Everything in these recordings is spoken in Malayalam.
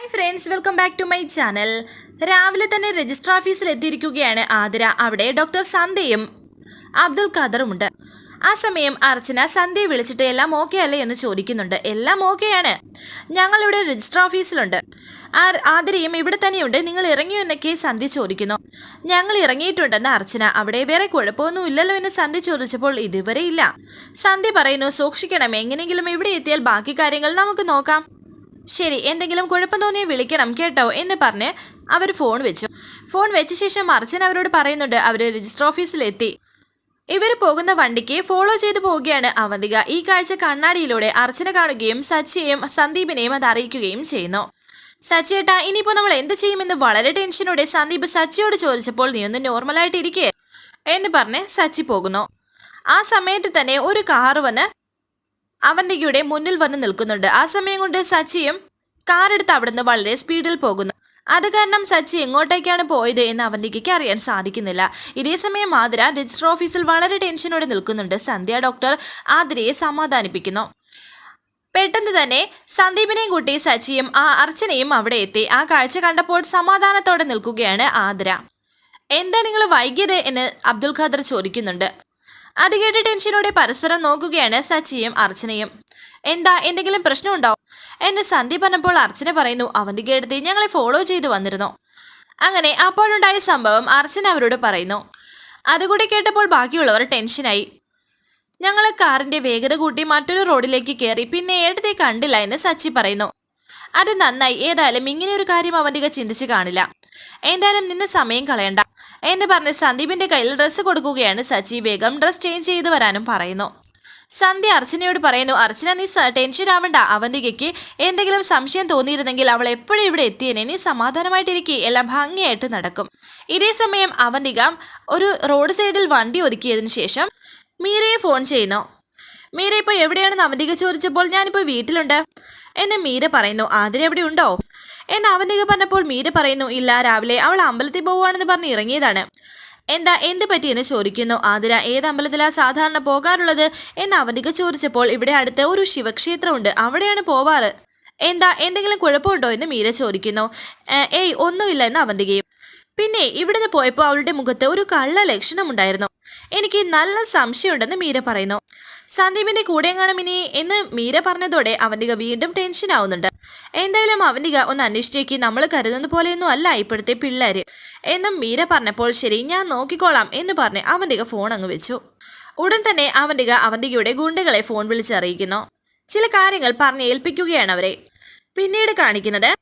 Hi friends welcome back to my channel രാവിലെ തന്നെ രജിസ്റ്റർ ഓഫീസിൽ എത്തിയിരിക്കുകയാണ് ആതിര. അവിടെ ഡോക്ടർ സന്ധ്യയും അബ്ദുൽ ഖാദറുമുണ്ട്. ആ സമയം അർച്ചന സന്ധ്യയെ വിളിച്ചിട്ട് എല്ലാം ഓക്കെ അല്ലേ എന്ന് ചോദിക്കുന്നുണ്ട്. എല്ലാം ഓക്കെയാണ് ഞങ്ങളിവിടെ രജിസ്റ്റർ ഓഫീസിലുണ്ട് ആതിരയും ഇവിടെ തന്നെയുണ്ട്. നിങ്ങൾ ഇറങ്ങിയോ എന്നൊക്കെ സന്ധ്യ ചോദിക്കുന്നു. ഞങ്ങൾ ഇറങ്ങിയിട്ടുണ്ടെന്ന് അർച്ചന. അവിടെ വേറെ കുഴപ്പമൊന്നും ഇല്ലല്ലോ എന്ന് സന്ധ്യ ചോദിച്ചപ്പോൾ ഇതുവരെ ഇല്ല. സന്ധ്യ പറയുന്നു സൂക്ഷിക്കണം. എങ്ങനെയെങ്കിലും ഇവിടെ എത്തിയാൽ ബാക്കി കാര്യങ്ങൾ നമുക്ക് നോക്കാം. ശരി എന്തെങ്കിലും കുഴപ്പം തോന്നിയാൽ വിളിക്കണം കേട്ടോ എന്ന് പറഞ്ഞ് അവർ ഫോൺ വെച്ചു. ഫോൺ വെച്ച ശേഷം അർച്ചൻ അവരോട് പറയുന്നുണ്ട് അവർ രജിസ്റ്റർ ഓഫീസിലെത്തി. ഇവർ പോകുന്ന വണ്ടിക്ക് ഫോളോ ചെയ്തു പോവുകയാണ് അവന്തിക ഈ കാഴ്ച കണ്ണാടിയിലൂടെ അർച്ചന കാണുകയും സച്ചിയെയും സന്ദീപിനെയും അത് അറിയിക്കുകയും ചെയ്യുന്നു. സച്ചിയേട്ടാ ഇനിയിപ്പോൾ നമ്മൾ എന്ത് ചെയ്യുമെന്ന് വളരെ ടെൻഷനോടെ സന്ദീപ് സച്ചിയോട് ചോദിച്ചപ്പോൾ നീ ഒന്ന് നോർമലായിട്ട് ഇരിക്കേ എന്ന് പറഞ്ഞ് സച്ചി പോകുന്നു. ആ സമയത്ത് തന്നെ ഒരു കാറ് വന്ന് അവന്തികയുടെ മുന്നിൽ വന്ന് നിൽക്കുന്നുണ്ട്. ആ സമയം കൊണ്ട് സച്ചിയും കാറെടുത്ത് അവിടുന്ന് വളരെ സ്പീഡിൽ പോകുന്നു. അത് കാരണം സച്ചി എങ്ങോട്ടേക്കാണ് പോയത് എന്ന് അവന്തികയ്ക്ക് അറിയാൻ സാധിക്കുന്നില്ല. ഇതേ സമയം ആതിര രജിസ്റ്റർ ഓഫീസിൽ വളരെ ടെൻഷനോടെ നിൽക്കുന്നുണ്ട്. സന്ധ്യ ഡോക്ടർ ആതിരയെ സമാധാനിപ്പിക്കുന്നു. പെട്ടെന്ന് തന്നെ സന്ദീപിനെയും കൂട്ടി സച്ചിയും ആ അർച്ചനയും അവിടെ എത്തി. ആ കാഴ്ച കണ്ടപ്പോൾ സമാധാനത്തോടെ നിൽക്കുകയാണ് ആതിര. എന്താ നിങ്ങൾ വൈകിയത് എന്ന് അബ്ദുൽ ഖാദർ ചോദിക്കുന്നുണ്ട്. അത് കേട്ട് ടെൻഷനോടെ പരസ്പരം നോക്കുകയാണ് സച്ചിയും അർച്ചനയും. എന്താ എന്തെങ്കിലും പ്രശ്നമുണ്ടോ? എന്നെ സന്ധ്യ പറഞ്ഞപ്പോൾ അർച്ചന പറയുന്നു അവന്റെ കേടുത്തി ഞങ്ങളെ ഫോളോ ചെയ്തു വന്നിരുന്നു. അങ്ങനെ അപ്പോഴുണ്ടായ സംഭവം അർച്ചന അവരോട് പറയുന്നു. അതുകൂടി കേട്ടപ്പോൾ ബാക്കിയുള്ളവർ ടെൻഷനായി. ഞങ്ങൾ കാറിന്റെ വേഗത കൂട്ടി മറ്റൊരു റോഡിലേക്ക് കയറി പിന്നെ ഏടത്തെ കണ്ടില്ല എന്ന് സച്ചി പറയുന്നു. അത് നന്നായി. ഏതായാലും ഇങ്ങനെ ഒരു കാര്യം അവന്തിക ചിന്തിച്ച് കാണില്ല. എന്തായാലും നിന്ന് സമയം കളയണ്ട. എന്ന് പറഞ്ഞ് സന്ദീപിന്റെ കയ്യിൽ ഡ്രസ്സ് കൊടുക്കുകയാണ് സച്ചി വേഗം ഡ്രസ് ചേഞ്ച് ചെയ്ത് വരാനും പറയുന്നു. സന്ധ്യ അർച്ചനയോട് പറയുന്നു അർച്ചന നീ ടെൻഷൻ ആവണ്ട. അവന്തികയ്ക്ക് എന്തെങ്കിലും സംശയം തോന്നിയിരുന്നെങ്കിൽ അവൾ എപ്പോഴും ഇവിടെ എത്തിയനെ. നീ സമാധാനമായിട്ടിരിക്കെ. എല്ലാം ഭംഗിയായിട്ട് നടക്കും. ഇതേ സമയം അവന്തിക ഒരു റോഡ് സൈഡിൽ വണ്ടി ഒതുക്കിയതിനു ശേഷം മീരയെ ഫോൺ ചെയ്യുന്നു. മീര ഇപ്പോൾ എവിടെയാണെന്ന് അവന്തിക ചോദിച്ചപ്പോൾ ഞാനിപ്പോൾ വീട്ടിലുണ്ട് എന്ന് മീര പറയുന്നു. ആതിര എവിടെ ഉണ്ടോ എന്ന് അവന്തിക പറഞ്ഞപ്പോൾ മീര പറയുന്നു ഇല്ല രാവിലെ അവൾ അമ്പലത്തിൽ പോവുകയാണെന്ന് പറഞ്ഞ് ഇറങ്ങിയതാണ്. എന്താ എന്ത് പറ്റിയെന്ന് ചോദിക്കുന്നു. ആതിര ഏത് അമ്പലത്തിലാണ് സാധാരണ പോകാറുള്ളത്? എന്ന് അവന്തിക ചോദിച്ചപ്പോൾ ഇവിടെ അടുത്ത് ഒരു ശിവക്ഷേത്രമുണ്ട്. അവിടെയാണ് പോവാറ്. എന്താ എന്തെങ്കിലും കുഴപ്പമുണ്ടോ? എന്ന് മീര ചോദിക്കുന്നു. "ഏ, ഏയ് ഒന്നുമില്ല എന്ന് അവന്തികയും. പിന്നെ ഇവിടുന്ന് പോയപ്പോൾ അവളുടെ മുഖത്ത് ഒരു കള്ള ലക്ഷണമുണ്ടായിരുന്നു എനിക്ക് നല്ല സംശയമുണ്ടെന്ന് മീര പറയുന്നു. സന്ദീപിന്റെ കൂടെ കാണും ഇനി എന്ന് മീര പറഞ്ഞതോടെ അവന്തിക വീണ്ടും ടെൻഷൻ ആവുന്നുണ്ട്. എന്തായാലും അവന്തിക ഒന്ന് അന്വേഷിച്ചേക്ക്. നമ്മൾ കരുതുന്ന പോലെയൊന്നും അല്ല ഇപ്പോഴത്തെ പിള്ളേര്. എന്നും മീര പറഞ്ഞപ്പോൾ ശരി ഞാൻ നോക്കിക്കോളാം എന്ന് പറഞ്ഞ് അവന്തിക ഫോൺ അങ്ങ് വെച്ചു. ഉടൻ തന്നെ അവന്തിക അവന്തികയുടെ ഗുണ്ടകളെ ഫോൺ വിളിച്ചറിയിക്കുന്നു. ചില കാര്യങ്ങൾ പറഞ്ഞ് ഏൽപ്പിക്കുകയാണ് അവരെ. പിന്നീട് കാണിക്കുന്നത്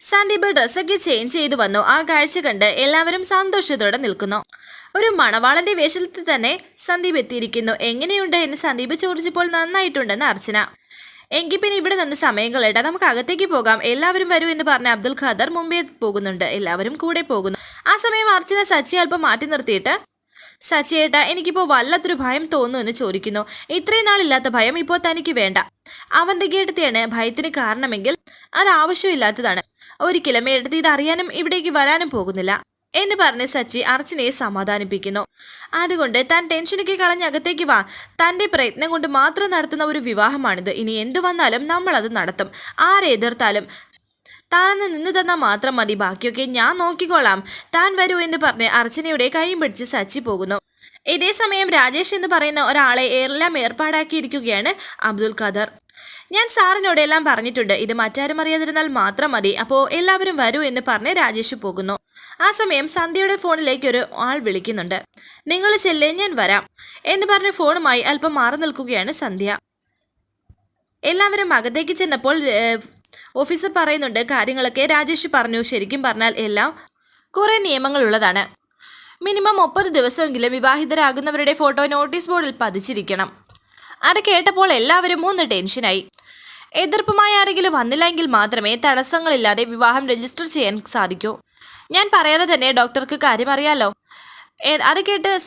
സന്ദീപ് ഡ്രസ്സൊക്കെ ചേഞ്ച് ചെയ്തു വന്നു. ആ കാഴ്ച കണ്ട് എല്ലാവരും സന്തോഷത്തോടെ നിൽക്കുന്നു. ഒരു മണവാളന്റെ വേഷത്തിൽ തന്നെ സന്ദീപ് എത്തിയിരിക്കുന്നു. എങ്ങനെയുണ്ട് എന്ന് സന്ദീപ് ചോദിച്ചപ്പോൾ നന്നായിട്ടുണ്ടെന്ന് അർച്ചന. എങ്കിൽ പിന്നെ ഇവിടെ നിന്ന് സമയം കളയട്ടെ നമുക്ക് അകത്തേക്ക് പോകാം. എല്ലാവരും വരൂ എന്ന് പറഞ്ഞ അബ്ദുൽ ഖാദർ മുമ്പേ പോകുന്നുണ്ട്. എല്ലാവരും കൂടെ പോകുന്നു. ആ സമയം അർച്ചന സച്ചി അല്പം മാറ്റി നിർത്തിയിട്ട് സച്ചിയേട്ട എനിക്കിപ്പോൾ വല്ലാത്തൊരു ഭയം തോന്നുന്നു എന്ന് ചോദിക്കുന്നു. ഇത്രയും നാളില്ലാത്ത ഭയം ഇപ്പോൾ തനിക്ക് വേണ്ട. അവന്റെ കേട്ടത്തെയാണ് ഭയത്തിന് കാരണമെങ്കിൽ അത് ആവശ്യമില്ലാത്തതാണ്. ഒരിക്കലും എടുത്ത് ഇത് അറിയാനും ഇവിടേക്ക് വരാനും പോകുന്നില്ല. എന്ന് പറഞ്ഞ് സച്ചി അർച്ചനയെ സമാധാനിപ്പിക്കുന്നു. അതുകൊണ്ട് താൻ ടെൻഷനൊക്കെ കളഞ്ഞ് അകത്തേക്ക് വാ. തന്റെ പ്രയത്നം കൊണ്ട് മാത്രം നടത്തുന്ന ഒരു വിവാഹമാണിത്. ഇനി എന്തു വന്നാലും നമ്മൾ അത് നടത്തും. ആരെ എതിർത്താലും താനൊന്ന് നിന്ന് തന്നാൽ മാത്രം മതി. ബാക്കിയൊക്കെ ഞാൻ നോക്കിക്കോളാം. താൻ വരൂ എന്ന് പറഞ്ഞ് അർച്ചനയുടെ കൈയും പിടിച്ച് സച്ചി പോകുന്നു. ഇതേ സമയം രാജേഷ് എന്ന് പറയുന്ന ഒരാളെ എല്ലാം ഏർപ്പാടാക്കിയിരിക്കുകയാണ് അബ്ദുൽ ഖദർ. ഞാൻ സാറിനോട് എല്ലാം പറഞ്ഞിട്ടുണ്ട്. ഇത് മറ്റാരും അറിയാതിരുന്നാൽ മാത്രം മതി. അപ്പോൾ എല്ലാവരും വരൂ എന്ന് പറഞ്ഞ് രാജേഷ് പോകുന്നു. ആ സമയം സന്ധ്യയുടെ ഫോണിലേക്ക് ഒരു ആൾ വിളിക്കുന്നുണ്ട്. നിങ്ങൾ ചെല്ലേ ഞാൻ വരാം എന്ന് പറഞ്ഞ് ഫോണുമായി അല്പം മാറി നിൽക്കുകയാണ് സന്ധ്യ. എല്ലാവരും അകത്തേക്ക് ചെന്നപ്പോൾ ഓഫീസർ പറയുന്നുണ്ട് കാര്യങ്ങളൊക്കെ രാജേഷ് പറഞ്ഞു. ശരിക്കും പറഞ്ഞാൽ എല്ലാം കുറേ നിയമങ്ങളുള്ളതാണ്. മിനിമം മുപ്പത് ദിവസമെങ്കിലും വിവാഹിതരാകുന്നവരുടെ ഫോട്ടോ നോട്ടീസ് ബോർഡിൽ പതിച്ചിരിക്കണം. അത് കേട്ടപ്പോൾ എല്ലാവരും മൂന്ന് ടെൻഷനായി. എതിർപ്പുമായി ആരെങ്കിലും വന്നില്ലെങ്കിൽ മാത്രമേ തടസ്സങ്ങളില്ലാതെ വിവാഹം രജിസ്റ്റർ ചെയ്യാൻ സാധിക്കൂ. ഞാൻ പറയാതെ തന്നെ ഡോക്ടർക്ക് കാര്യം അറിയാലോ അത് കേട്ട്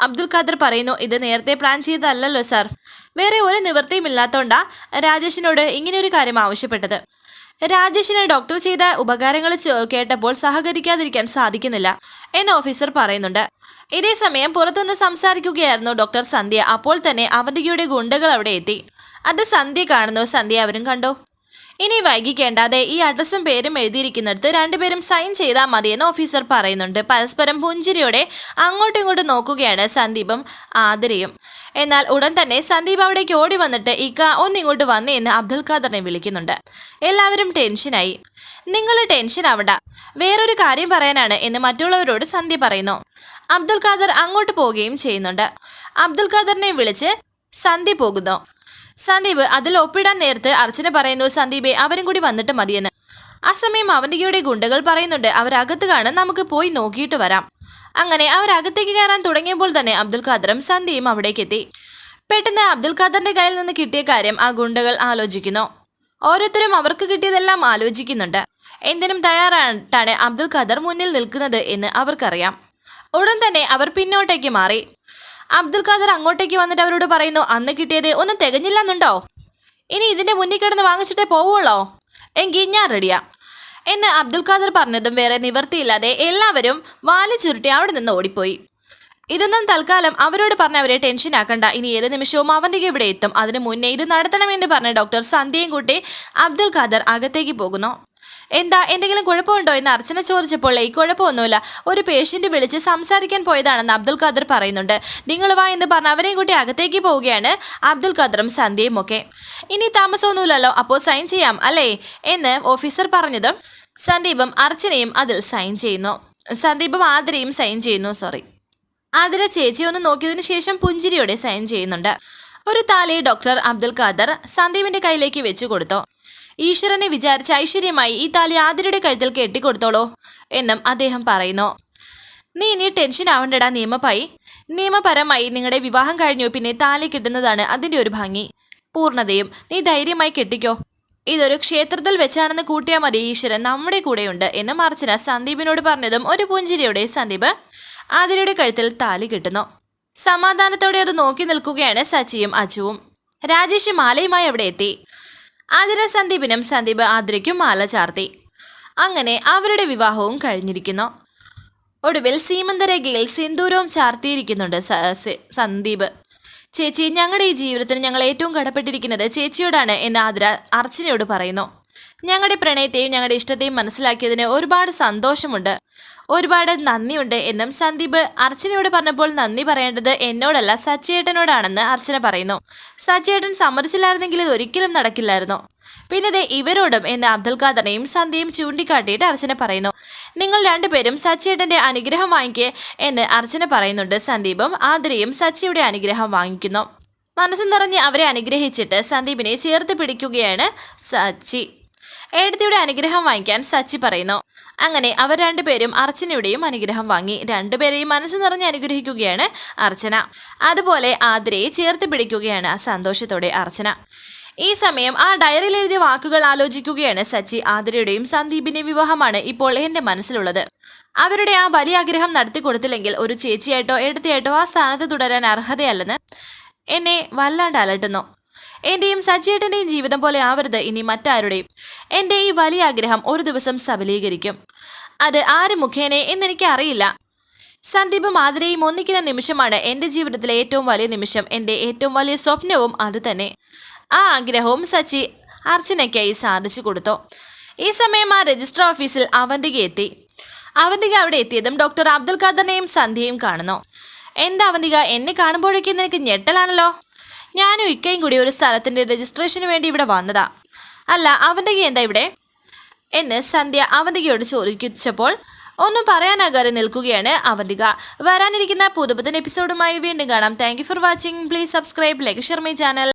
അബ്ദുൽ ഖാദർ പറയുന്നു ഇത് നേരത്തെ പ്ലാൻ ചെയ്തതല്ലല്ലോ സാർ വേറെ ഒരു നിവൃത്തിയും ഇല്ലാത്തതുകൊണ്ടാ രാജേഷിനോട് ഇങ്ങനെയൊരു കാര്യം ആവശ്യപ്പെട്ടത്. രാജേഷിന് ഡോക്ടർ ചെയ്ത ഉപകാരങ്ങൾ കേട്ടപ്പോൾ സഹകരിക്കാതിരിക്കാൻ സാധിക്കുന്നില്ല എന്ന് ഓഫീസർ പറയുന്നുണ്ട്. ഇതേ സമയം പുറത്തുനിന്ന് സംസാരിക്കുകയായിരുന്നു ഡോക്ടർ സന്ധ്യ. അപ്പോൾ തന്നെ അവന്റെ ഗുണ്ടകൾ അവിടെ എത്തി. അത് സന്ധ്യ കാണുന്നു. സന്ധ്യ അവരും കണ്ടു. ഇനി വൈകിക്കേണ്ടാതെ ഈ അഡ്രസ്സും പേരും എഴുതിയിരിക്കുന്നിടത്ത് രണ്ടുപേരും സൈൻ ചെയ്താൽ മതിയെന്ന് ഓഫീസർ പറയുന്നുണ്ട്. പരസ്പരം പുഞ്ചിരിയോടെ അങ്ങോട്ടും ഇങ്ങോട്ടും നോക്കുകയാണ് സന്ദീപും ആതിരയും. എന്നാൽ ഉടൻ തന്നെ സന്ദീപ് അവിടേക്ക് ഓടി വന്നിട്ട് ഇക്ക ഒന്നിങ്ങോട്ട് വന്നേ എന്ന് അബ്ദുൽ ഖാദറിനെ വിളിക്കുന്നുണ്ട്. എല്ലാവരും ടെൻഷനായി നിങ്ങൾ ടെൻഷൻ ആവണ്ട. വേറൊരു കാര്യം പറയാനാണ് എന്ന് മറ്റുള്ളവരോട് സന്ധ്യ പറയുന്നു. അബ്ദുൽ ഖാദർ അങ്ങോട്ട് പോവുകയും ചെയ്യുന്നുണ്ട്. അബ്ദുൽ ഖാദറിനെ വിളിച്ച് സന്ധ്യ പോകുന്നു. സന്ദീപ് അതിൽ ഒപ്പിടാൻ നേരത്ത് അർച്ചന പറയുന്നു സന്ദീപെ അവരും കൂടി വന്നിട്ട് മതിയെന്ന്. അസമയം സമയം അവന്തികയുടെ ഗുണ്ടകൾ പറയുന്നുണ്ട് അവരകത്ത് കാണാൻ നമുക്ക് പോയി നോക്കിയിട്ട് വരാം. അങ്ങനെ അവരകത്തേക്ക് കയറാൻ തുടങ്ങിയപ്പോൾ തന്നെ അബ്ദുൽ ഖാദറും സന്ധ്യയും അവിടേക്ക് എത്തി. പെട്ടെന്ന് അബ്ദുൽ ഖാദറിന്റെ കയ്യിൽ നിന്ന് കിട്ടിയ കാര്യം ആ ഗുണ്ടകൾ ആലോചിക്കുന്നു. ഓരോരുത്തരും അവർക്ക് കിട്ടിയതെല്ലാം ആലോചിക്കുന്നുണ്ട്. എന്തിനും തയ്യാറായിട്ടാണ് അബ്ദുൽ ഖാദർ മുന്നിൽ നിൽക്കുന്നത് എന്ന് അവർക്കറിയാം. ഉടൻ തന്നെ അവർ പിന്നോട്ടേക്ക് മാറി. അബ്ദുൽ ഖാദർ അങ്ങോട്ടേക്ക് വന്നിട്ട് അവരോട് പറയുന്നു അന്ന് കിട്ടിയത് ഒന്നും തികഞ്ഞില്ലെന്നുണ്ടോ? ഇനി ഇതിന്റെ മുന്നിൽ കിടന്ന് വാങ്ങിച്ചിട്ടേ പോവുള്ളോ? എങ്കിൽ ഞാൻ റെഡിയാ എന്ന് അബ്ദുൽ ഖാദർ പറഞ്ഞതും വേറെ നിവർത്തിയില്ലാതെ എല്ലാവരും വാൽ ചുരുട്ടി അവിടെ നിന്ന് ഓടിപ്പോയി. ഇതൊന്നും തൽക്കാലം അവരോട് പറഞ്ഞ് അവരെ ടെൻഷൻ ആക്കണ്ട. ഇനി ഏത് നിമിഷവും അവന്റെ ഇവിടെ എത്തും. അതിനു മുന്നേ ഇത് നടത്തണമെന്ന് പറഞ്ഞ ഡോക്ടർ സന്ധ്യയും കൂട്ടി അബ്ദുൽ ഖാദർ അകത്തേക്ക് പോകുന്നു. എന്താ എന്തെങ്കിലും കുഴപ്പമുണ്ടോ എന്ന് അർച്ചന ചോദിച്ചപ്പോൾ ഈ കുഴപ്പമൊന്നുമില്ല. ഒരു പേഷ്യന്റ് വിളിച്ച് സംസാരിക്കാൻ പോയതാണെന്ന് അബ്ദുൽ ഖാദർ പറയുന്നുണ്ട്. നിങ്ങൾ വാ എന്ന് പറഞ്ഞ അവരെയും കൂട്ടി അകത്തേക്ക് പോവുകയാണ് അബ്ദുൽ ഖാദറും സന്ധ്യയും ഒക്കെ. ഇനി താമസമൊന്നുമില്ലല്ലോ അപ്പോൾ സൈൻ ചെയ്യാം അല്ലേ? എന്ന് ഓഫീസർ പറഞ്ഞതും സന്ദീപും അർച്ചനയും അതിൽ സൈൻ ചെയ്യുന്നു. സന്ദീപും ആതിരയും സൈൻ ചെയ്യുന്നു സോറി ആതിര ചേച്ചി ഒന്ന് നോക്കിയതിനു ശേഷം പുഞ്ചിരിയോടെ സൈൻ ചെയ്യുന്നുണ്ട്. ഒരു താലി ഡോക്ടർ അബ്ദുൽ ഖാദർ സന്ദീപിന്റെ കയ്യിലേക്ക് വെച്ചു കൊടുത്തു. ഈശ്വരനെ വിചാരിച്ച ഐശ്വര്യമായി ഈ താലി ആതിരയുടെ കഴുത്തിൽ കെട്ടിക്കൊടുത്തോളൂ എന്നും അദ്ദേഹം പറയുന്നു. നീ ഇനി ടെൻഷൻ ആവണ്ടടാ നിയമപ്പായി. നിയമപരമായി നിങ്ങളുടെ വിവാഹം കഴിഞ്ഞു പിന്നെ താലി കിട്ടുന്നതാണ് അതിന്റെ ഒരു ഭംഗി. പൂർണതയും നീ ധൈര്യമായി കെട്ടിക്കോ. ഇതൊരു ക്ഷേത്രത്തിൽ വെച്ചാണെന്ന് കൂട്ടിയാൽ മതി ഈശ്വരൻ നമ്മുടെ കൂടെയുണ്ട് എന്ന് അർച്ചന സന്ദീപിനോട് പറഞ്ഞതും ഒരു പുഞ്ചിരിയോടെ സന്ദീപ് ആതിരയുടെ കഴുത്തിൽ താലി കിട്ടുന്നു. സമാധാനത്തോടെ അത് നോക്കി നിൽക്കുകയാണ് സച്ചിയും അച്ചുവും രാജേഷ് മാലയുമായി അവിടെ എത്തി. ആതിര സന്ദീപിനും സന്ദീപ് ആതിരയ്ക്കും മാല ചാർത്തി. അങ്ങനെ അവരുടെ വിവാഹവും കഴിഞ്ഞിരിക്കുന്നു. ഒടുവിൽ സീമന്തരേഖയിൽ സിന്ദൂരവും ചാർത്തിയിരിക്കുന്നുണ്ട് സന്ദീപ്. ചേച്ചി ഞങ്ങളുടെ ഈ ജീവിതത്തിന് ഞങ്ങൾ ഏറ്റവും കടപ്പെട്ടിരിക്കുന്നത് ചേച്ചിയോടാണ് എന്ന് ആതിര അർച്ചനയോട് പറയുന്നു. ഞങ്ങളുടെ പ്രണയത്തെയും ഞങ്ങളുടെ ഇഷ്ടത്തെയും മനസ്സിലാക്കിയതിന് ഒരുപാട് സന്തോഷമുണ്ട്. ഒരുപാട് നന്ദിയുണ്ട് എന്നും സന്ദീപ് അർച്ചനയോട് പറഞ്ഞപ്പോൾ നന്ദി പറയേണ്ടത് എന്നോടല്ല സച്ചേട്ടനോടാണെന്ന് അർച്ചന പറയുന്നു. സച്ചേട്ടൻ സമ്മതിച്ചില്ലായിരുന്നെങ്കിൽ ഇത് ഒരിക്കലും നടക്കില്ലായിരുന്നു. പിന്നെ ദേ ഇവരോടും എന്ന് അബ്ദുൽ ഖാദറിനെയും സന്ധ്യയും ചൂണ്ടിക്കാട്ടിയിട്ട് അർച്ചന പറയുന്നു. നിങ്ങൾ രണ്ടുപേരും സച്ചിയേട്ടന്റെ അനുഗ്രഹം വാങ്ങിക്കേ എന്ന് അർച്ചന പറയുന്നുണ്ട് സന്ദീപും ആതിരയും സച്ചിയുടെ അനുഗ്രഹം വാങ്ങിക്കുന്നു. മനസ്സ് നിറഞ്ഞ് അവരെ അനുഗ്രഹിച്ചിട്ട് സന്ദീപിനെ ചേർത്ത് പിടിക്കുകയാണ് സച്ചി. ഏടത്തിയുടെ അനുഗ്രഹം വാങ്ങിക്കാൻ സച്ചി പറയുന്നു. അങ്ങനെ അവർ രണ്ടുപേരും അർച്ചനയുടെയും അനുഗ്രഹം വാങ്ങി. രണ്ടുപേരെയും മനസ്സ് നിറഞ്ഞ് അനുഗ്രഹിക്കുകയാണ് അർച്ചന. അതുപോലെ ആതിരയെ ചേർത്ത് പിടിക്കുകയാണ് സന്തോഷത്തോടെ അർച്ചന. ഈ സമയം ആ ഡയറിയിൽ എഴുതിയ വാക്കുകൾ ആലോചിക്കുകയാണ് സച്ചി. ആതിരയുടെയും സന്ദീപിന്റെയും വിവാഹമാണ് ഇപ്പോൾ എന്റെ മനസ്സിലുള്ളത്. അവരുടെ ആ വലിയ ആഗ്രഹം നടത്തി കൊടുത്തില്ലെങ്കിൽ ഒരു ചേച്ചിയായിട്ടോ എടുത്തിയായിട്ടോ ആ സ്ഥാനത്ത് തുടരാൻ അർഹതയല്ലെന്ന് എന്നെ വല്ലാണ്ട് അലട്ടുന്നു. എന്റെയും സച്ചിയേട്ടന്റെയും ജീവിതം പോലെ ആവരുത് ഇനി മറ്റാരുടെയും. എന്റെ ഈ വലിയ ആഗ്രഹം ഒരു ദിവസം സബലീകരിക്കും. അത് ആര് മുഖേനെ എന്നെനിക്ക് അറിയില്ല സന്ദീപ് ആതിരയും ഒന്നിക്കുന്ന നിമിഷമാണ് എന്റെ ജീവിതത്തിലെ ഏറ്റവും വലിയ നിമിഷം എന്റെ ഏറ്റവും വലിയ സ്വപ്നവും അത് തന്നെ. ആ ആഗ്രഹവും സച്ചി അർച്ചനയ്ക്കായി സാധിച്ചു കൊടുത്തു. ഈ സമയം ആ രജിസ്റ്റർ ഓഫീസിൽ അവന്തിക എത്തി. അവന്തിക അവിടെ എത്തിയതും ഡോക്ടർ അബ്ദുൽ ഖാദറിനെയും സന്ധ്യയും കാണുന്നു. എന്താ അവന്തിക എന്നെ കാണുമ്പോഴേക്കും നിനക്ക് ഞെട്ടലാണല്ലോ? ഞാനും ഇക്കയും കൂടി ഒരു സ്ഥലത്തിന്റെ രജിസ്ട്രേഷന് വേണ്ടി ഇവിടെ വന്നതാ. അല്ല അവന്റെ എന്താ ഇവിടെ? എന്ന് സന്ധ്യ അവന്തികയോട് ചോദിച്ചപ്പോൾ ഒന്നും പറയാനാകാതെ നിൽക്കുകയാണ് അവന്തിക. വരാനിരിക്കുന്ന പുതുപുതൻ എപ്പിസോഡുമായി വീണ്ടും കാണാം. Thank for watching please subscribe like share my channel